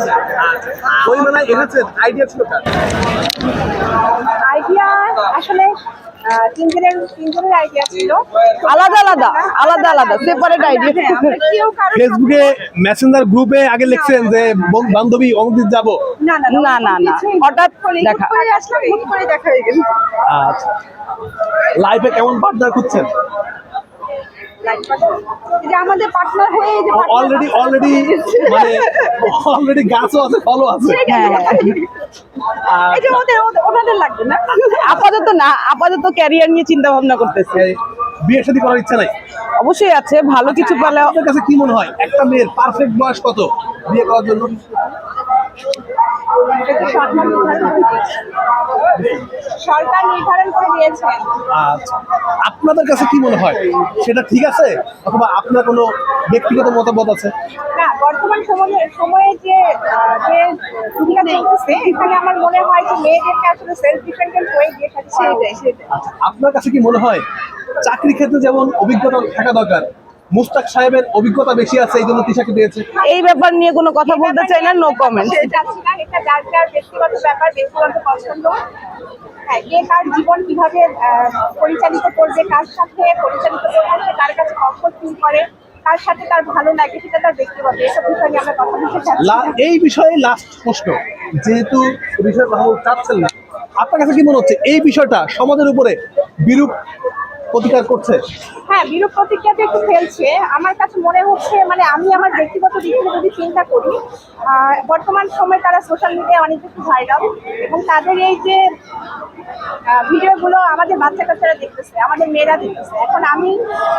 না বইমেলায় এনেছেন? আইডিয়া ছিল কার? আইডিয়া আসলে তিনজনের তিনজনের আইডিয়া ছিল। আলাদা আলাদা আলাদা আলাদা সেপারেট আইডিয়া ফেসবুকে মেসেঞ্জার গ্রুপে আগে লিখছেন যে বান্ধবী অমুদিন যাব। না না না, না। হঠাৎ করে দেখা। হুট আসলাম হুট করে দেখা হয়ে গেল। আচ্ছা। লাইফে কেমন পার্টনার খুঁজছেন? যে আমাদের পার্টনার হয়ে যে অলরেডি অলরেডি মানে অলরেডি গাছও আছে ফলও আছে। হ্যাঁ এই যে ওদের ওদের- ওনাদের লাগবে না? আপাতত না আপাতত ক্যারিয়ার নিয়ে চিন্তা ভাবনা করতেছে বিয়ে শাদী করার ইচ্ছা নাই? অবশ্যই আছে ভালো কিছু পেলে আপনার কাছে কি মনে হয়? একটা মেয়ের পারফেক্ট বয়স কত? বিয়ে করার জন্য? এটা সরকার নির্ধারণ করে দিয়েছে। সরকার নির্ধারণ করে দিয়েছেন আচ্ছা। আপনাদের কাছে কি মনে হয়? সেটা ঠিক আছে? অথবা আপনার কোনো ব্যক্তিগত মতামত আছে? না বর্তমান সময়ে সময়ে যে যে ভূমিকা চলতেছে এখানে আমার মনে হয় যে মেয়েদেরকে আসলে সেলফ ডিপেন্ডেন্ট হয়ে গিয়ে সাথে সেটাই সেটাই। আচ্ছা আপনার কাছে কি মনে হয়? চাকরি ক্ষেত্রে যেমন অভিজ্ঞতা থাকা দরকার মুস্তাক সাহেবের অভিজ্ঞতা বেশি আছে এই জন্য তিশাকে দিয়েছে। এই ব্যাপার নিয়ে কোনো কথা বলতে চাই না নো কমেন্ট এটা যার যার ব্যক্তিগত ব্যাপার ব্যক্তিগত পছন্দ। হ্যাঁ কে কার জীবন কীভাবে আহ, পরিচালিত করবে কার সাথে পরিচালিত করবে সে কার কাছে কমফোর্ট ফিল করে কার সাথে তার ভালো লাগে সেটা তার ব্যক্তিগত এসব বিষয় নিয়ে আমরা কথা বলতে চাচ্ছি এই বিষয়ে লাস্ট প্রশ্ন যেহেতু বিষয়ে কথা বলতে চাচ্ছেন না আপনার কাছে কি মনে হচ্ছে এই বিষয়টা সমাজের উপরে বিরূপ প্রতিকার করছে? হ্যাঁ বিরূপ প্রতিক্রিয়াতে একটু ফেলছে। আমার কাছে মনে হচ্ছে মানে আমি আমার ব্যক্তিগত দিক থেকে যদি চিন্তা করি বর্তমান সময়ে তারা সোশ্যাল মিডিয়ায় অনেক বেশি ভাইরাল এবং তাদের এই যে ভিডিওগুলো আমাদের বাচ্চা কাচ্চারা দেখতেছে, আমাদের মেয়েরা দেখতেছে। এখন আমি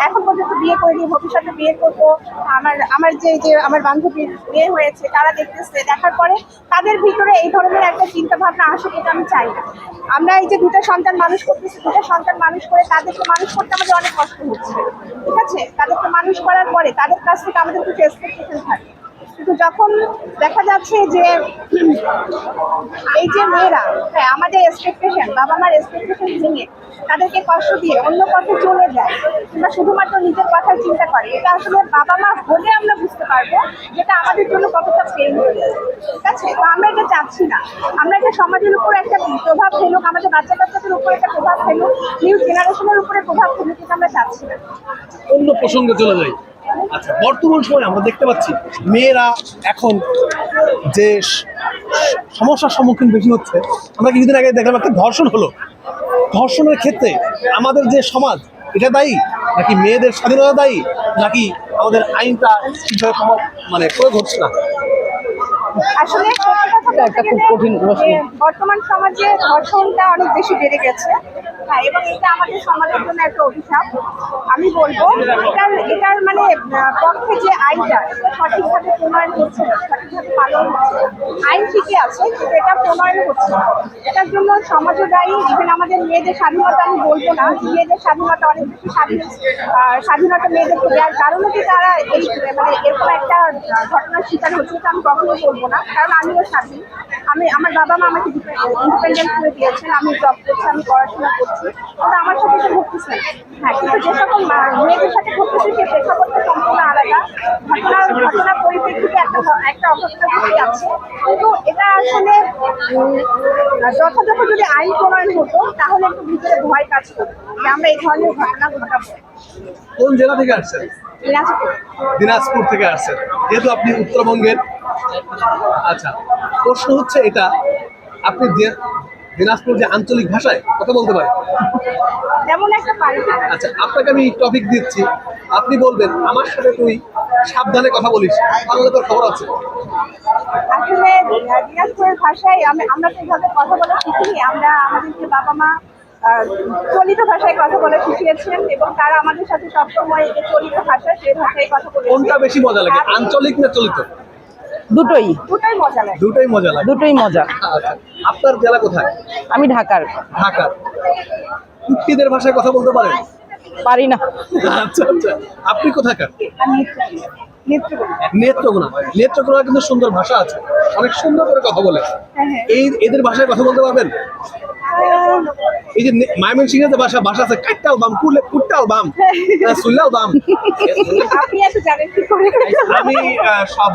এখন পর্যন্ত বিয়ে করিনি, ভবিষ্যতে বিয়ে করব। আমার আমার যে যে আমার বান্ধবীর বিয়ে হয়েছে, তারা দেখতেছে। দেখার পরে তাদের ভিতরে এই ধরনের একটা চিন্তা ভাবনা আসুক এটা আমি চাই না। আমরা এই যে দুটো সন্তান মানুষ করতেছি দুটো সন্তান মানুষ করে তাদেরকে মানুষ করতে আমাদের অনেক কষ্ট হচ্ছে। ঠিক আছে? তাদেরকে মানুষ করার পরে তাদের কাছ থেকে আমাদের কিছু এক্সপেকটেশন থাকে। কিন্তু যখন দেখা যাচ্ছে যে এই যে মেয়েরা হ্যাঁ আমাদের এক্সপেকটেশন বাবা মার এক্সপেকটেশন ভেঙে তাদেরকে কষ্ট দিয়ে অন্য পথে চলে যায় কিংবা শুধুমাত্র নিজের কথা চিন্তা করে, এটা আসলে বাবা মা হলে আমরা বুঝতে পারব যেটা আমাদের জন্য কতটা ঠিক আছে? তো আমরা এটা চাচ্ছি না। আমরা এটা সমাজের উপর একটা প্রভাব ফেলুক, আমাদের বাচ্চা কাচ্চাদের উপর একটা প্রভাব ফেলুক নিউ জেনারেশনের উপরে প্রভাব ফেলুক আমরা চাচ্ছি না। অন্য প্রসঙ্গে চলে যাই। আচ্ছা বর্তমান সময়ে আমরা দেখতে পাচ্ছি মেয়েরা এখন যে সমস্যার সম্মুখীন বেশি হচ্ছে, আমরা কিছুদিন আগে দেখলাম একটা ধর্ষণ হলো। ধর্ষণের ক্ষেত্রে আমাদের যে সমাজ, এটা দায়ী? নাকি মেয়েদের স্বাধীনতা দায়ী? নাকি আমাদের আইনটা মানে প্রয়োগ হচ্ছে না? আসলে এটা একটা খুব কঠিন প্রশ্ন। বর্তমান সমাজে ধর্ষণটা অনেক বেশি বেড়ে গেছে। হ্যাঁ এবং এটা আমাদের সমাজের জন্য একটা অভিশাপ। আমি বলব এটার এটার মানে পক্ষে যে আইনটা এটা সঠিকভাবে প্রণয়ন হচ্ছে না সঠিকভাবে পালন হচ্ছে আইন ঠিকই আছে কিন্তু এটা প্রণয়ন হচ্ছে না। এটার জন্য সমাজও দায়ী ইভেন আমাদের মেয়েদের স্বাধীনতা আমি বলব না মেয়েদের স্বাধীনতা অনেক বেশি স্বাধীন স্বাধীনতা মেয়েদেরকে দেওয়ার কারণে কি তারা এই মানে এরকম একটা ঘটনার শিকার হচ্ছে তা আমি কখনোই বলব না। কারণ আমিও স্বাধীন। আমি, আমার বাবা মা আমাকে ইন্ডিপেন্ডেন্ট করে দিয়েছেন। আমি জব করছি, আমি পড়াশোনা করছি। কিন্তু আমার সাথে তো ঘটতেছে হ্যাঁ কিন্তু যে সকল মেয়েদের সাথে ঘটতেছে সে প্রেক্ষাপটটা সম্পূর্ণ আলাদা। ঘটনা ঘটনা পরিপ্রেক্ষিতে একটা আছে। কিন্তু এটা আসলে যথাযথ যদি আইন প্রণয়ন হতো তাহলে একটু ভিতরে ভয় কাজ করতো যে আমরা এই ধরনের ঘটনা ঘটাবো। কোন জেলা থেকে আসছেন? দিনাজপুর। দিনাজপুর থেকে আসছেন। যেহেতু আপনি উত্তরবঙ্গের। আচ্ছা প্রশ্ন হচ্ছে এটা আপনি দিনাজপুর যে আঞ্চলিক ভাষায় কথা বলতে পারে। তেমন একটা পারি আচ্ছা আপনাকে আমি টপিক দিচ্ছি। আপনি বলবেন আমার সাথে তুই সাবধানে কথা বলিস। তাহলে তোর খবর আছে? আসলে দিনাজপুরের ভাষায় আমি- আমরা তো এভাবে কথা বলা শিখিনি আমরা আমাদেরকে বাবা মা চলিত ভাষায় কথা বলা শিখিয়েছেন এবং তারা আমাদের সাথে সবসময় যে চলিত ভাষা সেই ভাষায় কথা বলে কোনটা বেশি মজা লাগে আঞ্চলিক না চলিত? দুটোই। দুটাই মজা লাগে। দুটোই মজা লাগে। দুটোই মজা। আচ্ছা আপনার জেলা কোথায়? আমি ঢাকার। ঢাকা। কুট্টিদের ভাষায় কথা বলতে পারেন? পারি না। আচ্ছা আচ্ছা। আপনি কোথাকার? আমি নৃত্য নেত্রকোনা। কিন্তু সুন্দর ভাষা আছে। অনেক সুন্দর করে কথা বলে। হ্যাঁ হ্যাঁ। এই এদের ভাষায় কথা বলতে পারবেন? এই যে মাইমেন যে ভাষা ভাষা আছে কাটটাল বাম কুলে কুটটাল বাম বাম। জানেন কি করে? আমি সব